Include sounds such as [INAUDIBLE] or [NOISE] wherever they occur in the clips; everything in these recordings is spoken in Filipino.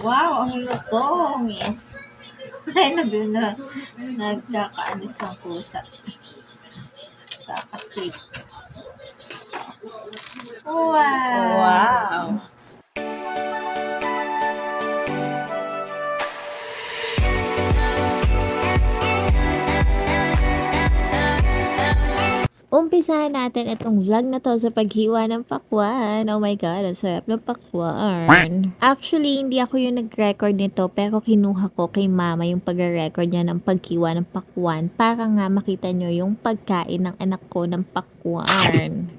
Wow, ang lutong is. [LAUGHS] Ay, nag, na, nagkakaano siyang pusa. Kakakit. Wow! Wow. Umpisahan natin itong vlog na to sa paghiwa ng pakwan. Oh my God, ang sarap ng pakwan. Actually, hindi ako yung nag-record nito, pero kinuha ko kay mama yung pag-record niya ng paghiwa ng pakwan para nga makita nyo yung pagkain ng anak ko ng pakwan.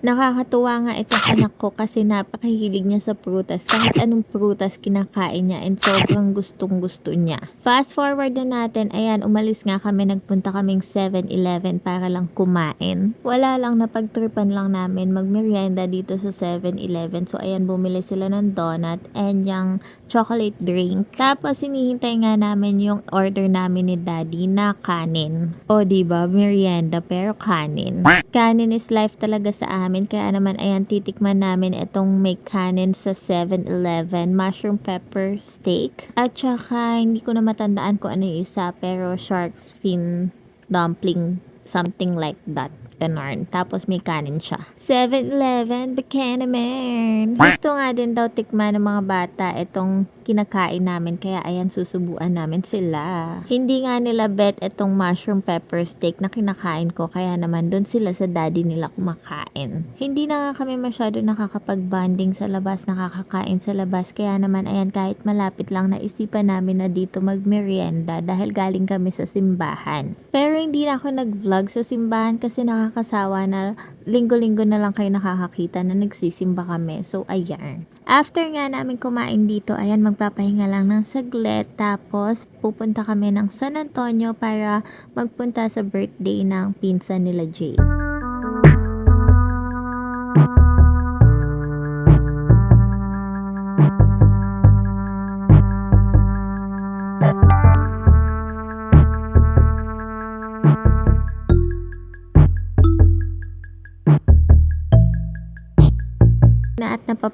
Nakakatuwa nga itong anak ko kasi napakahilig niya sa prutas. Kahit anong prutas kinakain niya and sobrang gustong gusto niya. Fast forward na natin, ayan, umalis nga kami, nagpunta kaming 7-Eleven para lang kumain. Wala lang, napagtripan lang namin magmerienda dito sa 7-Eleven. So, ayan, bumili sila ng donut and yung chocolate drink. Tapos, hinihintay nga namin yung order namin ni daddy na kanin. O, di ba merienda pero kanin. Kanin is life talaga sa amin. Kaya naman, ayan, titikman namin itong may kanin sa 7-Eleven. Mushroom pepper steak. At saka, hindi ko na matandaan kung ano yung isa. Pero shark's fin dumpling. Something like that. Ganon. Tapos may kanin siya. 7-Eleven, Buchanan. Gusto nga din daw tikman ng mga bata itong kinakain namin. Kaya ayan, susubuan namin sila. Hindi nga nila bet itong mushroom pepper steak na kinakain ko. Kaya naman doon sila sa daddy nila kumakain. Hindi na nga kami masyado nakakapag-bonding sa labas, nakakakain sa labas. Kaya naman ayan, kahit malapit lang naisipan namin na dito magmerienda dahil galing kami sa simbahan. Pero hindi na ako nag-vlog sa simbahan kasi nakakasawa na linggo-linggo na lang kayo nakakakita na nagsisimba kami. So, ayan. After nga namin kumain dito, ayan, magpapahinga lang ng saglit. Tapos, pupunta kami ng San Antonio para magpunta sa birthday ng pinsan nila Jay.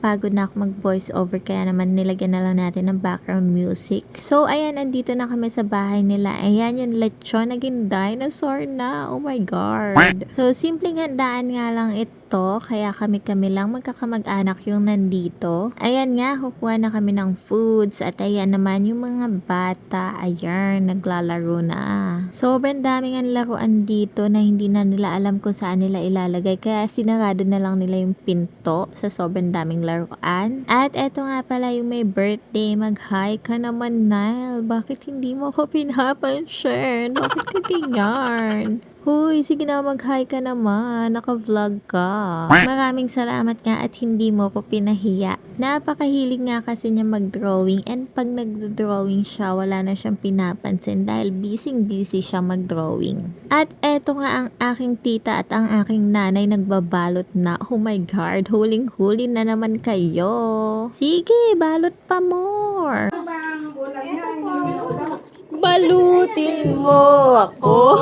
Na at napapagod na ako mag voice over kaya naman nilagyan na lang natin ng background music. So ayan, andito na kami sa bahay nila. Ayan yung lechon, naging dinosaur na. Oh my god. So simpleng handaan nga lang ito kaya kami-kami lang magkakamag-anak yung nandito. Ayan nga, kukuha na kami ng foods at ayan naman yung mga bata, ayan, naglalaro na. Sobrang daming ang laruan dito na hindi na nila alam kung saan nila ilalagay kaya sinarado na lang nila yung pinto sa sobrang daming laruan. At eto nga pala yung may birthday, mag-hi ka naman Nile. Bakit hindi mo ako pinapansin? Bakit ka ganyan? Huy, sige na mag-hi ka naman. Naka-vlog ka. Maraming salamat nga at hindi mo ko pinahiya. Napakahilig nga kasi niya mag-drawing and pag nag-drawing siya, wala na siyang pinapansin dahil busy-busy siya mag-drawing. At eto nga ang aking tita at ang aking nanay nagbabalot na. Oh my God, huling-huli na naman kayo. Sige, balot pa more. Balutin mo ako.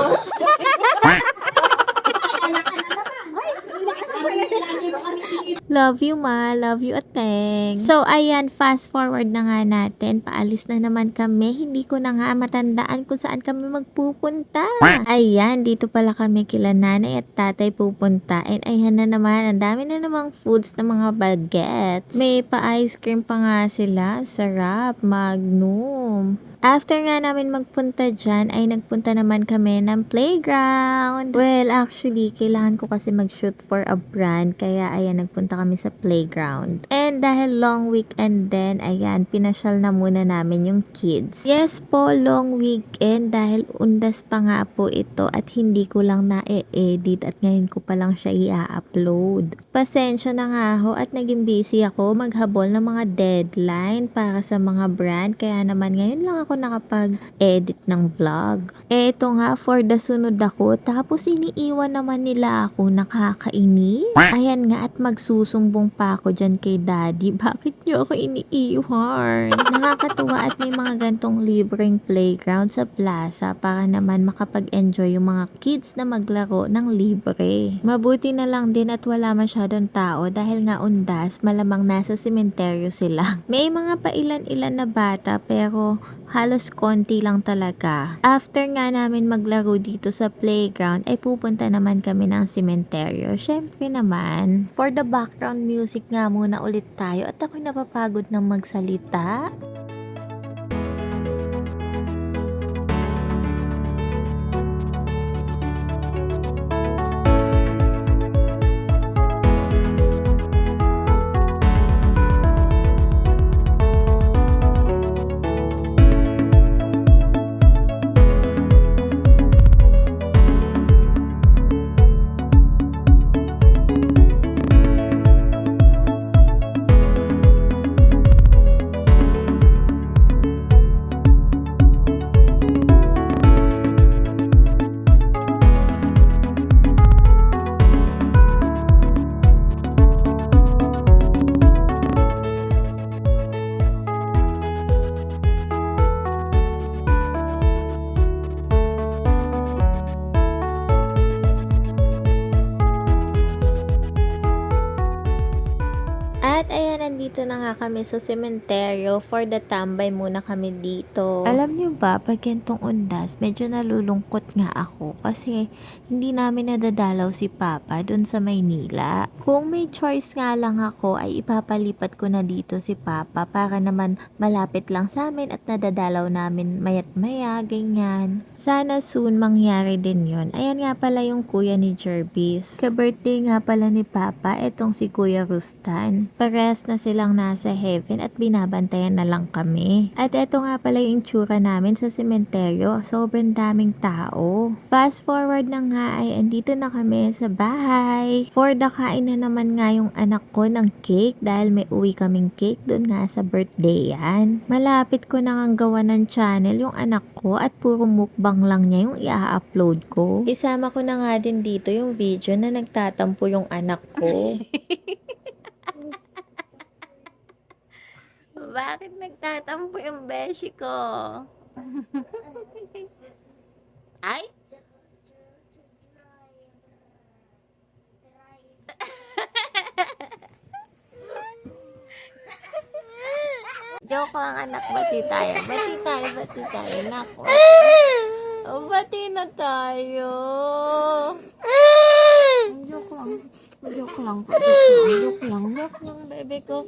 Love you, ma. Love you, ateng. So, ayan, fast forward na nga natin. Paalis na naman kami. Hindi ko na nga matandaan kung saan kami magpupunta. Ayan, dito pala kami kila nanay at tatay pupunta. And ayan na naman, ang dami na namang foods na mga bagets. May pa-ice cream pa nga sila. Sarap, magnum. After nga namin magpunta dyan, ay nagpunta naman kami ng playground. Well, actually, kailangan ko kasi mag-shoot for a brand. Kaya, ayan, nagpunta kami sa playground. And dahil long weekend din, ayan, pinasyal na muna namin yung kids. Yes po, long weekend dahil undas pa nga po ito at hindi ko lang na-edit at ngayon ko pa lang siya i-upload. Pasensya na nga ho at naging busy ako maghabol ng mga deadline para sa mga brand. Kaya naman ngayon lang ako nakapag-edit ng vlog. Eto nga, for the sunod ako. Tapos iniiwan naman nila ako nakakainis. Ayan nga at magsusunod magsusumbong pa ako dyan kay daddy. [LAUGHS] Bakit niyo ako iniiwan? Nakakatuwa at may mga gantong libreng playground sa plaza para naman makapag-enjoy yung mga kids na maglaro ng libre. Mabuti na lang din at wala masyadong tao dahil nga undas malamang nasa sementeryo sila. [LAUGHS] May mga pailan-ilan na bata pero halos konti lang talaga. After nga namin maglaro dito sa playground, ay pupunta naman kami ng sementeryo. Syempre naman, for the background music nga muna ulit tayo at ako'y napapagod ng magsalita. Na nga kami sa sementeryo. For the tambay muna kami dito. Alam niyo ba, pag gantong undas, medyo nalulungkot nga ako kasi hindi namin nadadalaw si Papa dun sa Maynila. Kung may choice nga lang ako, ay ipapalipat ko na dito si Papa para naman malapit lang sa amin at nadadalaw namin mayat maya, ganyan. Sana soon mangyari din yon. Ayan nga pala yung kuya ni Jervis. Ka-birthday nga pala ni Papa, etong si Kuya Rustan. Parehas na silang nasa heaven at binabantayan na lang kami. At eto nga pala yung tsura namin sa sementeryo. Sobrang daming tao. Fast forward na nga ay andito na kami sa bahay. For the kain na naman nga yung anak ko ng cake dahil may uwi kaming cake doon nga sa birthday yan. Malapit ko na nga gawa ng channel yung anak ko at puro mukbang lang niya yung i-upload ko. Isama ko na nga din dito yung video na nagtatampo yung anak ko. [LAUGHS] Bakit nagtatampo yung beshi ko? Ay? Joke lang anak, bati tayo. Bati tayo, bati tayo. Nako. Oh, bati na tayo. Joke lang. Joke lang po. Joke lang. Joke lang. Lang, bebe ko.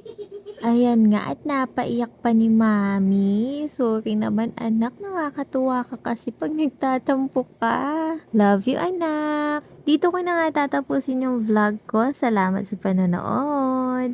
Ayan nga, at napaiyak pa ni Mami. Sorry naman anak, nakakatuwa ka kasi pag nagtatampo ka. Love you anak. Dito ko na nga tatapusin yung vlog ko. Salamat sa panonood.